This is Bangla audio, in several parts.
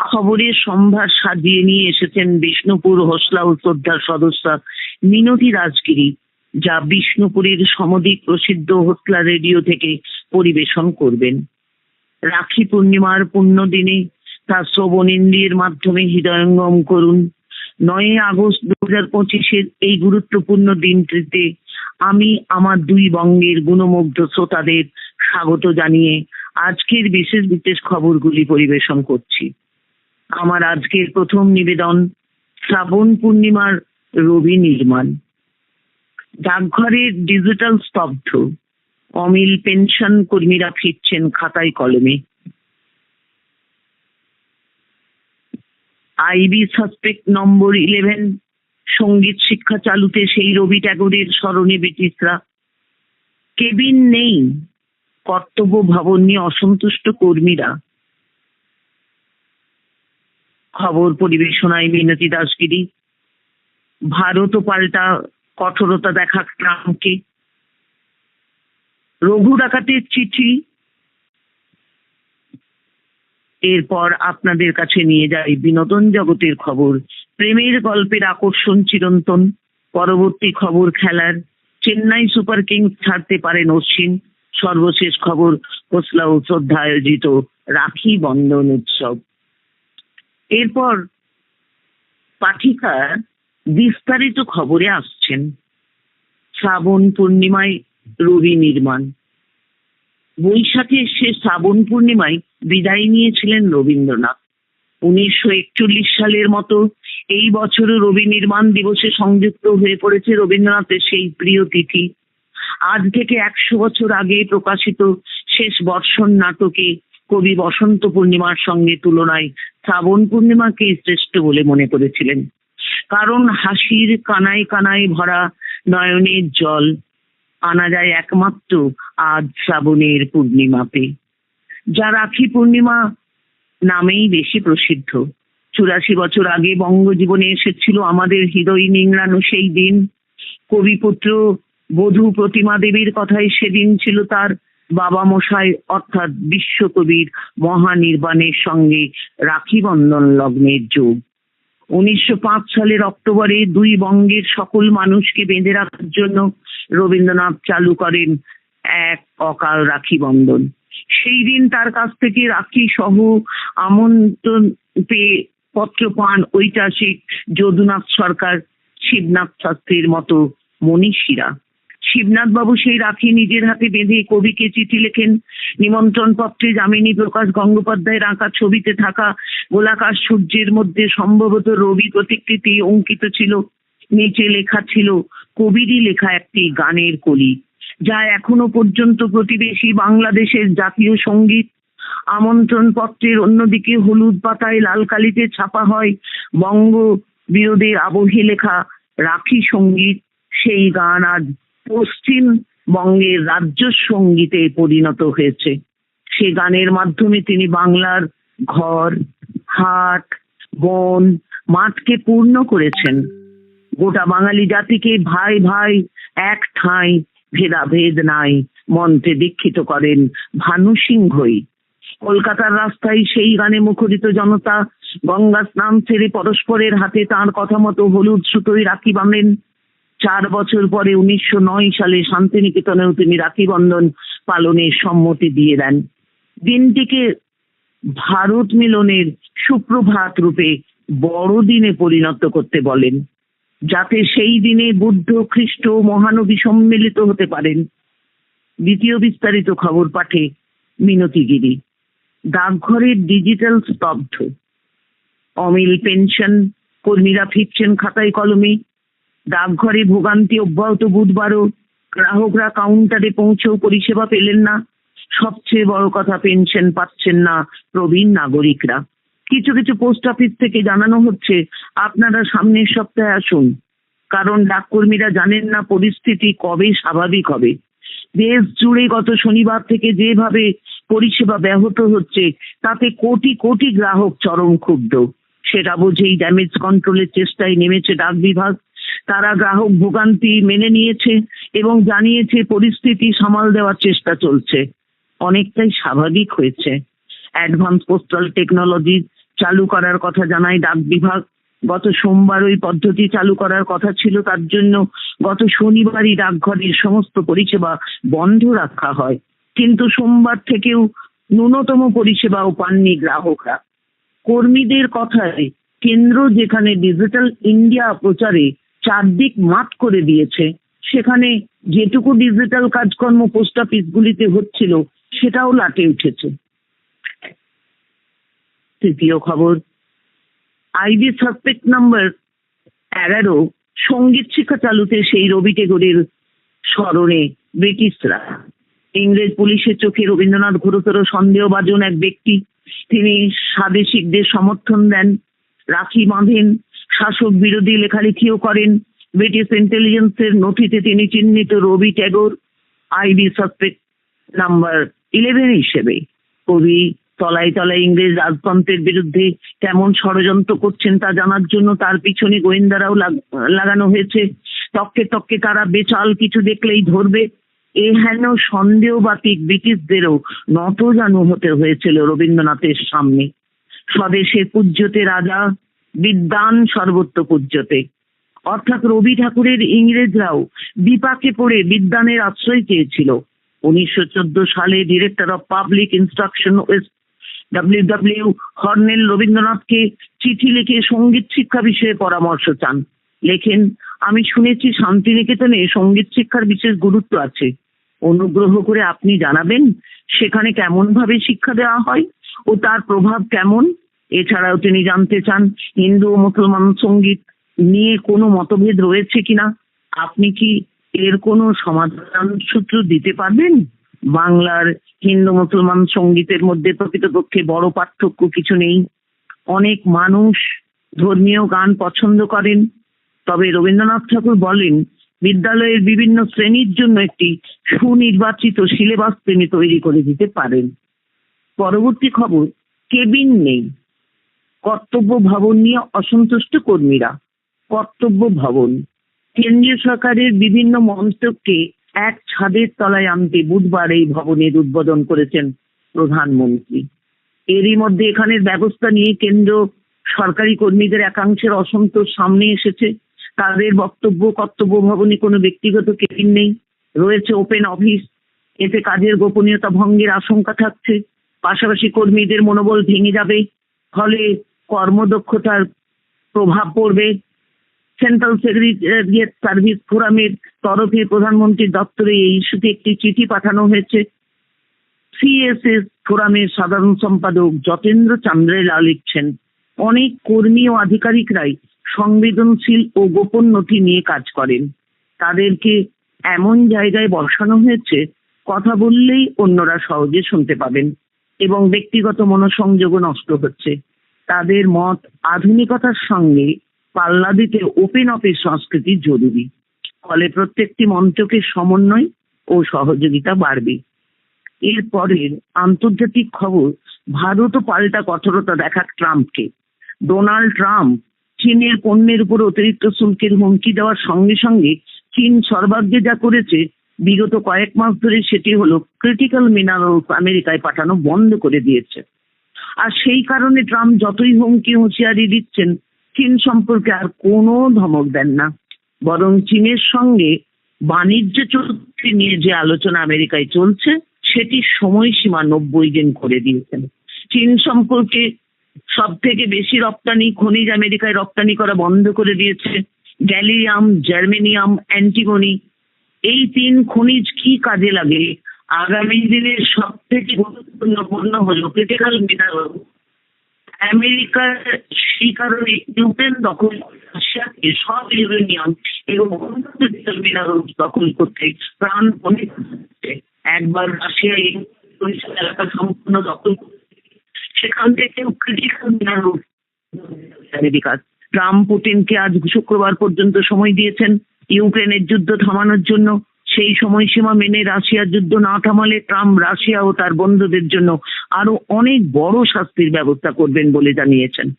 খবরের সম্ভার সাজিয়ে নিয়ে এসেছেন বিষ্ণুপুর হোসলা ও শ্রদ্ধার সদস্যা মিনতি রাজগিরি, যা বিষ্ণুপুরের সমধিক প্রসিদ্ধ হোসলা রেডিও থেকে পরিবেশন করবেন। রাখি পূর্ণিমার পুণ্য দিনে তা শ্রবণেন্দ্রিয়ের মাধ্যমে হৃদয়ঙ্গম করুন। নয় আগস্ট দু হাজার পঁচিশের এই গুরুত্বপূর্ণ দিনটিতে আমি আমার দুই বঙ্গের গুণমুগ্ধ শ্রোতাদের স্বাগত জানিয়ে আজকের বিশেষ বিশেষ খবরগুলি পরিবেশন করছি। আমার আজকের প্রথম নিবেদন শ্রাবণ পূর্ণিমার রবি নির্মাণ। ডাকঘরের ডিজিটাল স্তব্ধ, অমিল পেনশন কর্মীরা ফিরছেন খাতায় কলমে। আইবি সাসপেক্ট নম্বর ইলেভেন সংগীত শিক্ষা চালুতে সেই রবি ট্যাগরের স্মরণে ব্রিটিশরা, কেবিন নেই, কর্তব্য ভবন নিয়ে অসন্তুষ্ট কর্মীরা খবর পরিবেশনায় মিনতি দাসগিরি। ভারত পাল্টা কঠোরতা দেখা ট্রাম্পকে। রঘু ডাকাতের চিঠি। এরপর আপনাদের কাছে নিয়ে যাই বিনোদন জগতের খবর। প্রেমের গল্পের আকর্ষণ চিরন্তন। পরবর্তী খবর খেলার। চেন্নাই সুপার কিংস ছাড়তে পারেন অশ্বিন। সর্বশেষ খবর কোসলা ও শ্রদ্ধা আয়োজিত রাখি বন্ধন উৎসব। এরপর পাঠিকা বিস্তারিত খবরে আসছেন শ্রাবণ পূর্ণিমায় রবি নির্মাণ। বৈশাখে সে শ্রাবণ পূর্ণিমায় বিদায় নিয়েছিলেন রবীন্দ্রনাথ। উনিশশো একচল্লিশ সালের মতো এই বছরও রবি নির্মাণ দিবসে সংযুক্ত হয়ে পড়েছে রবীন্দ্রনাথের সেই প্রিয় তিথি। আজ থেকে একশো বছর আগে প্রকাশিত শেষ বর্ষণ নাটকে কবি বসন্ত পূর্ণিমার সঙ্গে তুলনায় শ্রাবণ পূর্ণিমাকে শ্রেষ্ঠ বলে মনে করেছিলেন। কারণ হাসির কানায় কানায় ভরা নয়নের জল আনা যায় একমাত্র আজ শ্রাবণের পূর্ণিমাতে। যা রাখি পূর্ণিমা নামেই বেশি প্রসিদ্ধ। চুরাশি বছর আগে বঙ্গজীবনে এসেছিল আমাদের হৃদয় নিংড়ানো সেই দিন। কবিপুত্র বধূ প্রতিমা দেবীর কথাই সেদিন ছিল তার বাবা মশাই অর্থাৎ বিশ্বকবির মহানির্বাণের সঙ্গে রাখি বন্ধন লগ্নের যোগ। উনিশশো পাঁচ সালের অক্টোবরে দুই বঙ্গের সকল মানুষকে বেঁধে রাখার জন্য রবীন্দ্রনাথ চালু করেন এক অকাল রাখি বন্ধন সেই দিন তার কাছ থেকে রাখি সহ আমন্ত্রণ পেয়ে পত্র পান ঐতিহাসিক যদুনাথ সরকার, শিবনাথ শাস্ত্রীর মতো মনীষীরা। শিবনাথ বাবু সেই রাখি নিজের হাতে বেঁধে কবিকে চিঠি লেখেন। নিমন্ত্রণ পত্রে যামিনী প্রকাশ গঙ্গোপাধ্যায়ের আঁকা ছবিতে থাকা গোলাকার সূর্যের মধ্যে সম্ভবত রবি প্রতিকৃতি অঙ্কিত ছিল। নিচে লেখা ছিল, কবিরই লেখা একটি গানের কলি যা এখনও পর্যন্ত প্রতিবেশী বাংলাদেশের জাতীয় সংগীত। আমন্ত্রণ পত্রের অন্যদিকে হলুদ পাতায় লাল কালিতে ছাপা হয় বঙ্গ বিরোধের আবহে লেখা রাখি সংগীত। সেই গান আজ পশ্চিম বঙ্গের রাজ্য সঙ্গীতে পরিণত হয়েছে। সে গানের মাধ্যমে তিনি বাংলার ঘর, হাট, বন, মাঠকে পূর্ণ করেছেন। গোটা বাঙালি জাতিকে ভাই ভাই, এক ঠাঁই, ভেদাভেদ নাই, মন্ত্রে দীক্ষিত করেন ভানু সিংহই। কলকাতার রাস্তায় সেই গানে মুখরিত জনতা গঙ্গা স্নান ছেড়ে পরস্পরের হাতে তার কথা মতো হলুদ সুতোই রাখি বাঁধেন। চার বছর পরে উনিশশো নয় সালে শান্তিনিকেতনেও তিনি রাখি বন্ধন পালনের সম্মতি দিয়ে দেন। দিনটিকে ভারত মিলনের সুপ্রভাত রূপে বড়দিনে পরিণত করতে বলেন, যাতে সেই দিনে বুদ্ধ, খ্রিস্ট মহানবী সম্মিলিত হতে পারেন। দ্বিতীয় বিস্তারিত খবর পাঠে মিনতিগিরি ডাকঘরের ডিজিটাল স্তব্ধ। অমিল পেনশন, কর্মীরা ফিরছেন খাতায় কলমে। ডাকঘরে ভোগান্তি অব্যাহত বুধবারও। গ্রাহকরা কাউন্টারে পৌঁছেও পরিষেবা পেলেন না। সবচেয়ে বড় কথা পেনশন পাচ্ছেন না প্রবীণ নাগরিকরা। কিছু কিছু পোস্ট অফিস থেকে জানানো হচ্ছে, আপনারা সামনের সপ্তাহে আসুন। কারণ ডাককর্মীরা জানেন না পরিস্থিতি কবে স্বাভাবিক হবে। দেশ জুড়ে গত শনিবার থেকে যেভাবে পরিষেবা ব্যাহত হচ্ছে, তাতে কোটি কোটি গ্রাহক চরম ক্ষুব্ধ। সেটা বুঝেই ড্যামেজ কন্ট্রোলের চেষ্টায় নেমেছে ডাক বিভাগ। তারা গ্রাহক ভোগান্তি মেনে নিয়েছে এবং জানিয়েছে পরিস্থিতি সামাল দেওয়ার চেষ্টা চলছে। অনেকটাই স্বাভাবিক হয়েছে। অ্যাডভান্স পোস্টাল টেকনোলজি চালু করার কথা জানায় ডাক বিভাগ। গত সোমবার ওই পদ্ধতি চালু করার কথা ছিল, তার জন্য গত শনিবারই ডাকঘরের সমস্ত পরিষেবা বন্ধ রাখা হয়। কিন্তু সোমবার থেকেও ন্যূনতম পরিষেবাও পাননি গ্রাহকরা। কর্মীদের কথায় কেন্দ্র যেখানে ডিজিটাল ইন্ডিয়া প্রচারে চারদিক মাত করে দিয়েছে। সেখানে যেটুকু ডিজিটাল কাজকর্ম পোস্ট অফিস গুলিতে হচ্ছিল, সেটাও লাটে উঠেছে। তৃতীয় খবর, আইবি সাসপেক্ট নাম্বার এগারো, সংগীত শিক্ষা চালুতে সেই রবি টেগোরের স্মরণে ব্রিটিশরা। ইংরেজ পুলিশের চোখে রবীন্দ্রনাথ ঘোরতর সন্দেহভাজন এক ব্যক্তি। তিনি স্বাদেশিকদের সমর্থন দেন, রাখি বাঁধেন শাসক বিরোধী লেখালেখিও করেন। ব্রিটিশ ইন্টেলিজেন্সের নথিতে তিনি চিহ্নিত Rabi Tagore IB suspect number eleven হিসেবে। কবি তলায় তলায় ইংরেজ রাজতন্ত্রের বিরুদ্ধে কেমন ষড়যন্ত্র করছেন তা জানার জন্য তার পিছনে গোয়েন্দারাও লাগানো হয়েছে। তককে তককে তারা বেচাল কিছু দেখলেই ধরবে। এ হেন সন্দেহবাতিক ব্রিটিশদেরও নত জানু হতে হয়েছিল রবীন্দ্রনাথের সামনে। স্বদেশে পূজ্যতে রাজা বিদ্যান সর্বত্র পূজ্যতে। অর্থাৎ রবি ঠাকুরের ইংরেজরাও বিপাকে পড়ে বিদ্যানের আশ্রয় চেয়েছিল। উনিশশো সালে director of public instruction W W Hornell রবীন্দ্রনাথকে চিঠি লিখে সংগীত শিক্ষা বিষয়ে পরামর্শ চান। লেখেন, আমি শুনেছি শান্তিনিকেতনে সংগীত শিক্ষার বিশেষ গুরুত্ব আছে। অনুগ্রহ করে আপনি জানাবেন সেখানে কেমন ভাবে শিক্ষা দেওয়া হয় ও তার প্রভাব কেমন? এছাড়াও তিনি জানতে চান, হিন্দু ও মুসলমান সংগীত নিয়ে কোনো মতভেদ রয়েছে কিনা? আপনি কি এর কোনো সমাধান সূত্র দিতে পারবেন? বাংলার হিন্দু মুসলমান সঙ্গীতের মধ্যে প্রকৃতপক্ষে বড় পার্থক্য কিছু নেই। অনেক মানুষ ধর্মীয় গান পছন্দ করেন। তবে রবীন্দ্রনাথ ঠাকুর বলেন, বিদ্যালয়ের বিভিন্ন শ্রেণির জন্য একটি সুনির্বাচিত সিলেবাস তিনি তৈরি করে দিতে পারেন। পরবর্তী খবর, কেবিন নেই। কর্তব্য ভবন নিয়ে অসন্তুষ্ট কর্মীরা। কর্তব্য ভবন। কেন্দ্রীয় সরকারের বিভিন্ন মন্তব্যকে এক ছাদের তলায় আনতে বুধবার এই ভবনের উদ্বোধন করেছেন প্রধানমন্ত্রী। এরই মধ্যে এখানের ব্যবস্থা নিয়ে কেন্দ্র সরকারি কর্মীদের একাংশের অসন্তোষ সামনে এসেছে। তাদের বক্তব্য, কর্তব্য ভবনে কোনো ব্যক্তিগত কেবিন নেই। রয়েছে ওপেন অফিস। এতে কাজের গোপনীয়তা ভঙ্গের আশঙ্কা থাকছে। পাশাপাশি কর্মীদের মনোবল ভেঙে যাবে। ফলে কর্মদক্ষতার প্রভাব পড়বে। সেন্ট্রাল সেক্রেটারিয়েট সার্ভিস ফোরামের তরফে প্রধানমন্ত্রীর দপ্তরে এই ইস্যুতে একটি চিঠি পাঠানো হয়েছে। সিএসএস ফোরামের সাধারণ সম্পাদক যতেন্দ্র চান্দ্রেলা লিখছেন, অনেক কর্মী ও আধিকারিকরাই সংবেদনশীল ও গোপন নথি নিয়ে কাজ করেন। তাদেরকে এমন জায়গায় বসানো হয়েছে, কথা বললেই অন্যরা সহজে শুনতে পাবেন এবং ব্যক্তিগত মনোসংযোগও নষ্ট হচ্ছে। তাদের মত আধুনিকতার সঙ্গে পাল্লা দিতে ওপেন অফিস সংস্কৃতি জরুরি। ফলে প্রত্যেকটি মন্ত্রকে সমন্বয় ও সহযোগিতা বাড়বে। এরপরের আন্তর্জাতিক খবর, ভারত পাল্টা কঠোরতা দেখা ট্রাম্পকে। ডোনাল্ড ট্রাম্প চীনের পণ্যের উপর অতিরিক্ত শুল্কের হুমকি দেওয়ার সঙ্গে সঙ্গে চীন সর্বাগ্যে যা করেছে, বিগত কয়েক মাস ধরে সেটি হলো ক্রিটিক্যাল মিনারেলস আমেরিকায় পাঠানো বন্ধ করে দিয়েছে। আর সেই কারণে ট্রাম্প যতই হুমকি হুঁশিয়ারি দিচ্ছেন, চীন সম্পর্কে আর কোনো ধমক দেন না। বরং চীনের সঙ্গে বাণিজ্য চুক্তি নিয়ে যে আলোচনা আমেরিকায় চলছে, সেটি সময়সীমা নব্বই দিন করে দিয়েছেন। চীন সম্পর্কে সব থেকে বেশি রপ্তানি, খনিজ আমেরিকায় রপ্তানি করা বন্ধ করে দিয়েছে। গ্যালিয়াম, জার্মেনিয়াম অ্যান্টিমনি এই তিন খনিজ কি কাজে লাগে আগামী দিনের সব থেকে গুরুত্বপূর্ণ হলো ক্রিটিক্যাল মিনারেল আমেরিকার সেই কারণে ইউক্রেন দখল রাশিয়াকে সব ইউরেনিয়াম এবং ক্রিটিক্যাল মিনারেল দখল করতে প্রাণ পণে একবার রাশিয়া এই এলাকা সম্পূর্ণ দখল সেখান থেকে ক্রিটিক্যাল মিনারেল আমেরিকা। ট্রাম্প পুতিনকে আজ শুক্রবার পর্যন্ত সময় দিয়েছেন ইউক্রেনের যুদ্ধ থামানোর জন্য। সেই সময়সীমা মেনে রাশিয়ার যুদ্ধ না থামালে ট্রাম্প রাশিয়া ও তার বন্ধুদের জন্য আরও অনেক বড় শাস্তির ব্যবস্থা করবেন বলে জানিয়েছেন।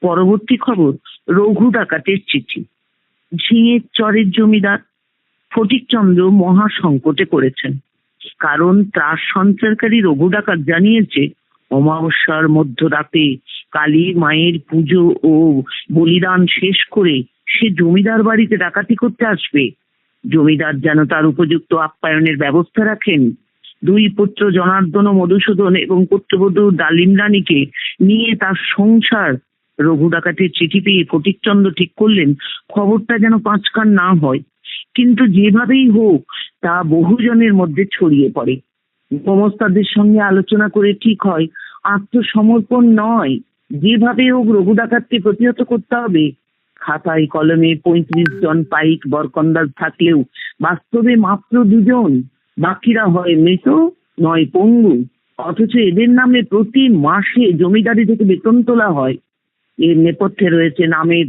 পরবর্তী খবর, রঘু ডাকাতের চিঠি। ঝিঙের চরের জমিদার ফটিকচন্দ্র মহা সংকটে পড়েছেন। কারণ ত্রাস সঞ্চারকারী রঘু ডাকাত জানিয়েছে, অমাবস্যার মধ্যরাতে কালী মায়ের পুজো ও বলিদান শেষ করে সে জমিদার বাড়িতে ডাকাতি করতে আসবে। জমিদার যেন তার উপযুক্ত আপ্যায়নের ব্যবস্থা রাখেন। দুই পুত্র জনার্দন মধুসূদন এবং পুত্রবধূ ডালিম রানীকে নিয়ে তার সংসার। রঘু ডাকাতের চিঠি পেয়ে ফটিকচন্দ্র ঠিক করলেন, খবরটা যেন পাঁচকান না হয়। কিন্তু যেভাবেই হোক, তা বহুজনের মধ্যে ছড়িয়ে পড়ে। গোমস্তাদের সঙ্গে আলোচনা করে ঠিক হয়, আত্মসমর্পণ নয়। যেভাবে হোক রঘু ডাকাতকে প্রতিহত করতে হবে। খাতায় কলমে পঁয়ত্রিশ জন পাইক বরকন্দাজ থাকলেও বাস্তবে মাত্র দুজন বাকিরা হয় মৃত, নয় পঙ্গু। অথচ এদের নামে প্রতি মাসে জমিদারি থেকে বেতন তোলা হয়। এর নেপথ্যে রয়েছে নামের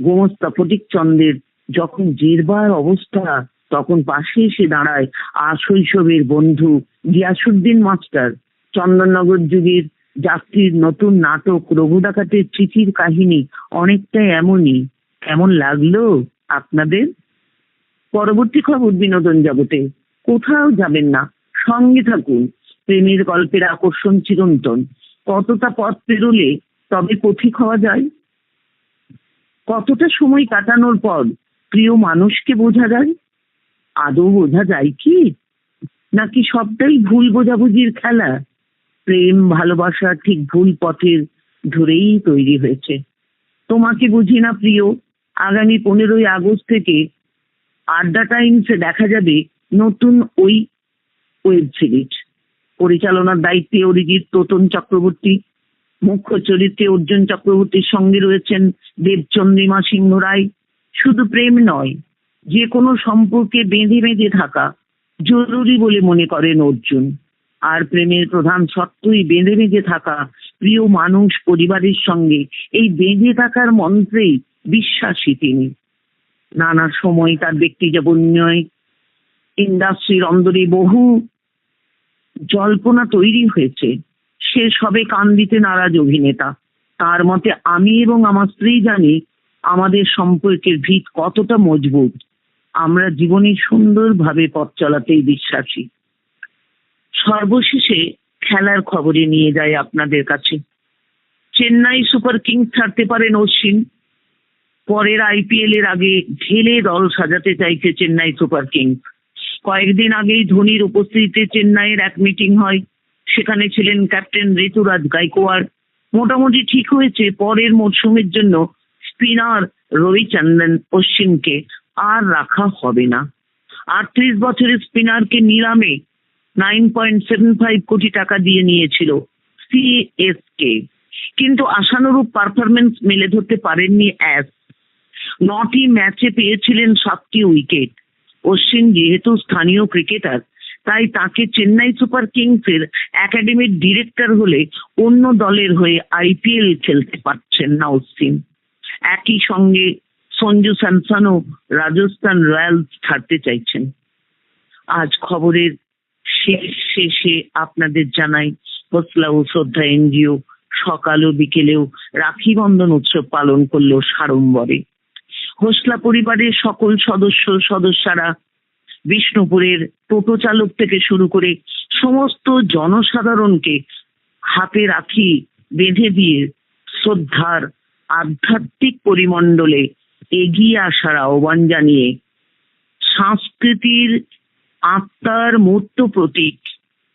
গোমস্তা ফটিকচন্দ্রের যখন জেরবার অবস্থা, তখন পাশে এসে দাঁড়ায় আর শৈশবের বন্ধু গিয়াসুদ্দিন মাস্টার। চন্দননগর যুগের যাত্রীর নতুন নাটক রঘু ডাকাতের চিঠির কাহিনী অনেকটা এমনই। কেমন লাগল আপনাদের? পরবর্তী খবর বিনোদন জগতে। কোথাও যাবেন না। সঙ্গে থাকুন। প্রেমের গল্পের আকর্ষণ চিরন্তন। কতটা পথ পেরোলে তবে পথিক হওয়া যায়। কতটা সময় কাটানোর পর প্রিয় মানুষকে বোঝা যায়? আদৌ বোঝা যায় কি? নাকি সবটাই ভুল বোঝাবুঝির খেলা? প্রেম, ভালোবাসা ঠিক ভুল পথের ধরেই তৈরি হয়েছে। তোমাকে বুঝি না প্রিয়, আগামী পনেরোই আগস্ট থেকে আড্ডা টাইমসে দেখা যাবে নতুন ওই ওয়েব সিরিজ। পরিচালনার দায়িত্বে অরিজিৎ, তোতন চক্রবর্তী, মুখ্য চরিত্রে অর্জুন চক্রবর্তীর সঙ্গে রয়েছেন দেবচন্দ্রিমা সিংহ রায়। শুধু প্রেম নয়, যে কোনো সম্পর্কে বেঁধে বেঁধে থাকা জরুরি বলে মনে করেন অর্জুন। আর প্রেমের প্রধান সত্যই বেঁধে বেঁধে থাকা প্রিয় মানুষ পরিবারের সঙ্গে। এই বেঁধে থাকার মন্ত্রেই বিশ্বাসী তিনি। নানা সময় তার ব্যক্তি জীবন্যয় ইন্ডাস্ট্রির অন্দরে বহু জল্পনা তৈরি হয়েছে। সে সবে কান দিতে নারাজ অভিনেতা। তার মতে আমি এবং আমার স্ত্রী জানি আমাদের সম্পর্কের ভিত কতটা মজবুত। আমরা জীবনে সুন্দরভাবে পথ চলাতেই বিশ্বাসী। সর্বশেষে খেলার খবরে নিয়ে যায় আপনাদের কাছে। চেন্নাই সুপার কিংস ছাড়তে পারেন অশ্বিন। পরের আইপিএল এর আগে ঢেলে দল সাজাতে চাইছে চেন্নাই সুপার কিংস। কয়েকদিন আগেই ধোনির উপস্থিতিতে চেন্নাইয়ের এক মিটিং হয়। সেখানে ছিলেন ক্যাপ্টেন ঋতুরাজ গাইকোয়াড়। মোটামুটি ঠিক হয়েছে, পরের মরশুমের জন্য স্পিনার রবিচন্দ্রন অশ্বিনকে আর রাখা হবে না। আটত্রিশ বছরের স্পিনারকে নিলামে নাইন পয়েন্ট সেভেন ফাইভ কোটি টাকা দিয়ে নিয়েছিল সিএসকে কিন্তু আশানুরূপ পারফরমেন্স মেলে ধরতে পারেননি অ্যাস নটি ম্যাচে পেয়েছিলেন সাতটি উইকেট অশ্বিন যেহেতু স্থানীয় ক্রিকেটার তাই তাকে চেন্নাই সুপার কিংসের একাডেমির ডিরেক্টর হলে অন্য দলের হয়ে আইপিএল খেলতে পারছেন না অশ্বিন। একই সঙ্গে সঞ্জু স্যামসনও রাজস্থান রয়্যালস ছাড়তে চাইছেন। আজ খবরের শেষ শেষে আপনাদের জানাই, হোসলা ও শ্রদ্ধা এনজিও, সকাল ও বিকেলেও রাখি বন্ধন উৎসব পালন করল সাড়ম্বরে। হোসলা পরিবারের সকল সদস্য সদস্যরা বিষ্ণুপুরের টোটো চালক থেকে শুরু করে সমস্ত জনসাধারণকে হাতে রাখি বেঁধে দিয়ে শ্রদ্ধার আধ্যাত্মিক পরিমণ্ডলে এগিয়ে আসার আহ্বান জানিয়ে, সংস্কৃতির আত্মার মূর্ত প্রতীক।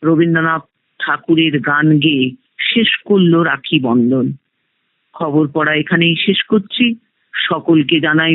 রবীন্দ্রনাথ ঠাকুরের গান গেয়ে শেষ করল রাখি বন্ধন। খবর পড়া এখানেই শেষ করছি। সকলকে জানাই